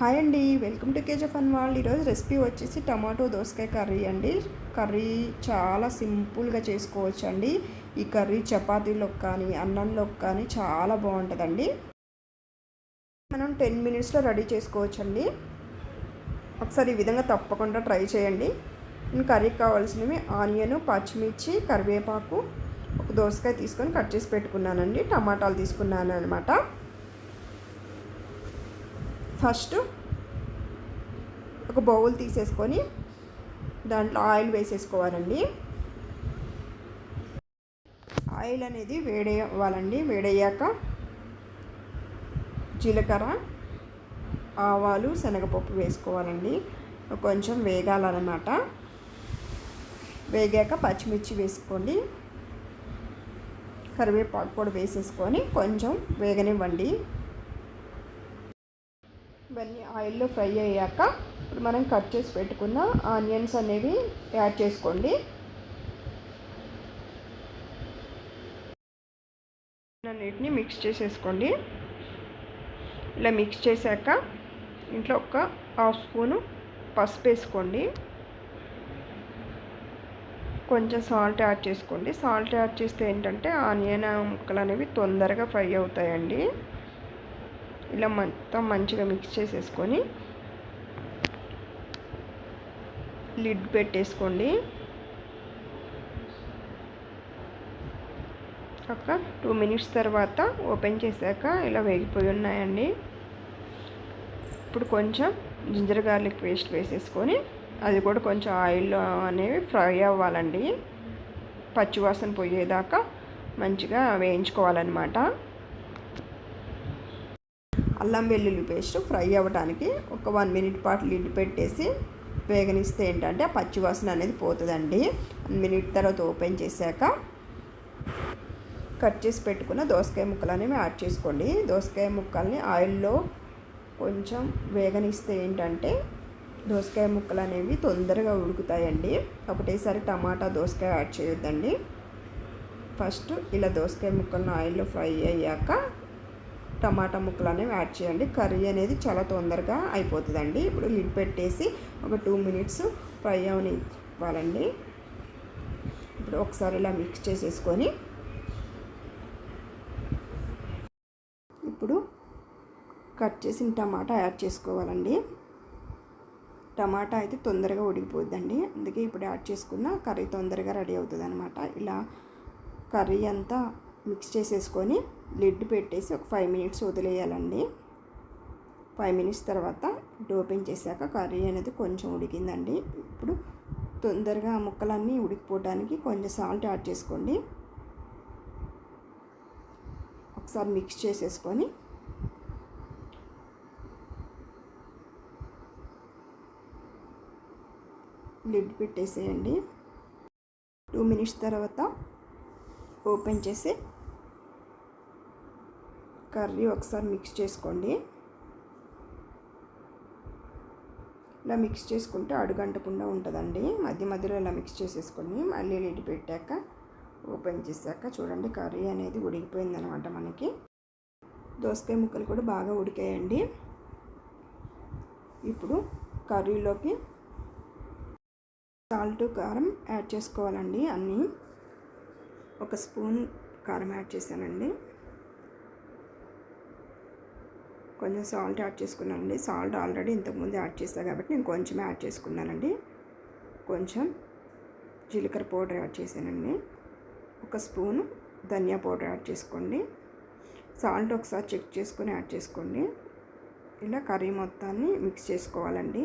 Hi అండి. Welcome to KG fun వాళ్ళు ఈరోజు రెసిపీ వచ్చేసి టమాటో దోసకాయ కర్రీ అండి. కర్రీ చాలా సింపుల్గా చేసుకోవచ్చు అండి ఈ కర్రీ చపాతీలోకి కానీ అన్నంలోకి కానీ చాలా బాగుంటుందండి. మనం టెన్ మినిట్స్లో రెడీ చేసుకోవచ్చండి. ఒకసారి ఈ విధంగా తప్పకుండా ట్రై చేయండి. కర్రీకి కావాల్సినవి ఆనియన్ పచ్చిమిర్చి కరివేపాకు ఒక దోసకాయ తీసుకొని కట్ చేసి పెట్టుకున్నానండి. టమాటాలు తీసుకున్నాను అనమాట ఫస్ట్ ఒక బౌల్ తీసేసుకొని దాంట్లో ఆయిల్ వేసేసుకోవాలండి. ఆయిల్ అనేది వేడేయవ్వాలండి వేడయ్యాక జీలకర్ర ఆవాలు శనగపప్పు వేసుకోవాలండి. కొంచెం వేగాలన్నమాట. వేగాక పచ్చిమిర్చి వేసుకోండి. కరివేపాకు కూడా వేసేసుకొని కొంచెం వేగనివ్వండి. ఇవన్నీ ఆయిల్లో ఫ్రై అయ్యాక ఇప్పుడు మనం కట్ చేసి పెట్టుకున్న ఆనియన్స్ అనేవి యాడ్ చేసుకోండి. అన్నిటిని మిక్స్ చేసేసుకోండి. ఇలా మిక్స్ చేశాక ఇంట్లో ఒక హాఫ్ స్పూను పసుపు వేసుకోండి. కొంచెం సాల్ట్ యాడ్ చేసుకోండి. సాల్ట్ యాడ్ చేస్తే ఏంటంటే ఆనియన్ ముక్కలు అనేవి తొందరగా ఫ్రై అవుతాయండి. ఇలా మొత్తం మంచిగా మిక్స్ చేసేసుకొని లిడ్ పెట్టేసుకోండి. ఒక టూ మినిట్స్ తర్వాత ఓపెన్ చేశాక ఇలా వేగిపోయి ఉన్నాయండి. ఇప్పుడు కొంచెం జింజర్ గార్లిక్ పేస్ట్ వేసేసుకొని అది కూడా కొంచెం ఆయిల్లో అనేవి ఫ్రై అవ్వాలండి. పచ్చివాసన పోయేదాకా మంచిగా వేయించుకోవాలన్నమాట. అల్లం వెల్లుల్లి పేస్ట్ ఫ్రై అవ్వడానికి ఒక వన్ మినిట్ పాటు లిడ్ పెట్టేసి వేగనిస్తే ఏంటంటే ఆ పచ్చివాసన అనేది పోతుందండి. వన్ మినిట్ తర్వాత ఓపెన్ చేశాక కట్ చేసి పెట్టుకున్న దోసకాయ ముక్కలు అనేవి యాడ్ చేసుకోండి. దోసకాయ ముక్కల్ని ఆయిల్లో కొంచెం వేగనిస్తే ఏంటంటే దోసకాయ ముక్కలు అనేవి తొందరగా ఉడుకుతాయండి. ఒకటేసారి టమాటా దోసకాయ యాడ్ చేయొద్దండి. ఫస్ట్ ఇలా దోసకాయ ముక్కలను ఆయిల్లో ఫ్రై అయ్యాక టమాటా ముక్కలు అనేవి యాడ్ చేయండి. కర్రీ అనేది చాలా తొందరగా అయిపోతుందండి. ఇప్పుడు లిడ్ పెట్టేసి ఒక టూ మినిట్స్ ఫ్రై అవని ఇవ్వాలండి ఇప్పుడు ఒకసారి ఇలా మిక్స్ చేసేసుకొని ఇప్పుడు కట్ చేసిన టమాటా యాడ్ చేసుకోవాలండి. టమాటా అయితే తొందరగా ఉడికిపోద్దండి. అందుకే ఇప్పుడు యాడ్ చేసుకున్న కర్రీ తొందరగా రెడీ అవుతుంది అనమాట ఇలా కర్రీ అంతా మిక్స్ చేసేసుకొని లిడ్ పెట్టేసి ఒక ఫైవ్ మినిట్స్ వదిలేయాలండి. ఫైవ్ మినిట్స్ తర్వాత ఓపెన్ చేశాక కర్రీ అనేది కొంచెం ఉడికిందండి. ఇప్పుడు తొందరగా ముక్కలన్నీ ఉడికిపోవడానికి కొంచెం సాల్ట్ యాడ్ చేసుకోండి. ఒకసారి మిక్స్ చేసేసుకొని లిడ్ పెట్టేసేయండి. టూ మినిట్స్ తర్వాత ఓపెన్ చేసి కర్రీ ఒకసారి మిక్స్ చేసుకోండి. ఇలా మిక్స్ చేసుకుంటే అడుగంటకుండా ఉంటుందండి. మధ్య మధ్యలో ఇలా మిక్స్ చేసేసుకొని మళ్ళీ లిడ్ పెట్టాక ఓపెన్ చేశాక చూడండి కర్రీ అనేది ఉడికిపోయిందనమాట మనకి. దోసకాయ ముక్కలు కూడా బాగా ఉడికాయండి. ఇప్పుడు కర్రీలోకి సాల్ట్ కారం యాడ్ చేసుకోవాలండి అన్నీ. ఒక స్పూన్ కారం యాడ్ చేశానండి. కొంచెం సాల్ట్ యాడ్ చేసుకున్నానండి. సాల్ట్ ఆల్రెడీ ఇంతకుముందు యాడ్ చేస్తాను కాబట్టి నేను కొంచెం యాడ్ చేసుకున్నానండి. కొంచెం జీలకర్ర పౌడర్ యాడ్ చేశానండి. ఒక స్పూను ధనియా పౌడర్ యాడ్ చేసుకోండి. సాల్ట్ ఒకసారి చెక్ చేసుకొని యాడ్ చేసుకోండి. ఇలా కర్రీ మొత్తాన్ని మిక్స్ చేసుకోవాలండి.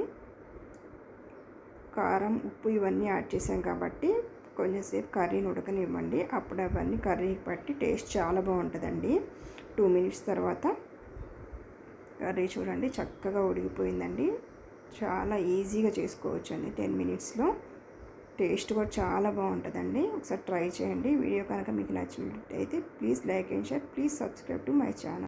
కారం ఉప్పు ఇవన్నీ యాడ్ చేసాం కాబట్టి కొంచెంసేపు కర్రీని ఉడకనివ్వండి. అప్పుడు అవన్నీ కర్రీకి పట్టి టేస్ట్ చాలా బాగుంటుందండి. టూ మినిట్స్ తర్వాత కర్రీ చూడండి చక్కగా ఉడికిపోయిందండి. చాలా ఈజీగా చేసుకోవచ్చు అండి టెన్ మినిట్స్లో. టేస్ట్ కూడా చాలా బాగుంటుందండి. ఒకసారి ట్రై చేయండి. వీడియో కనుక మీకు నచ్చినట్లయితే please like and share. Please subscribe to my channel.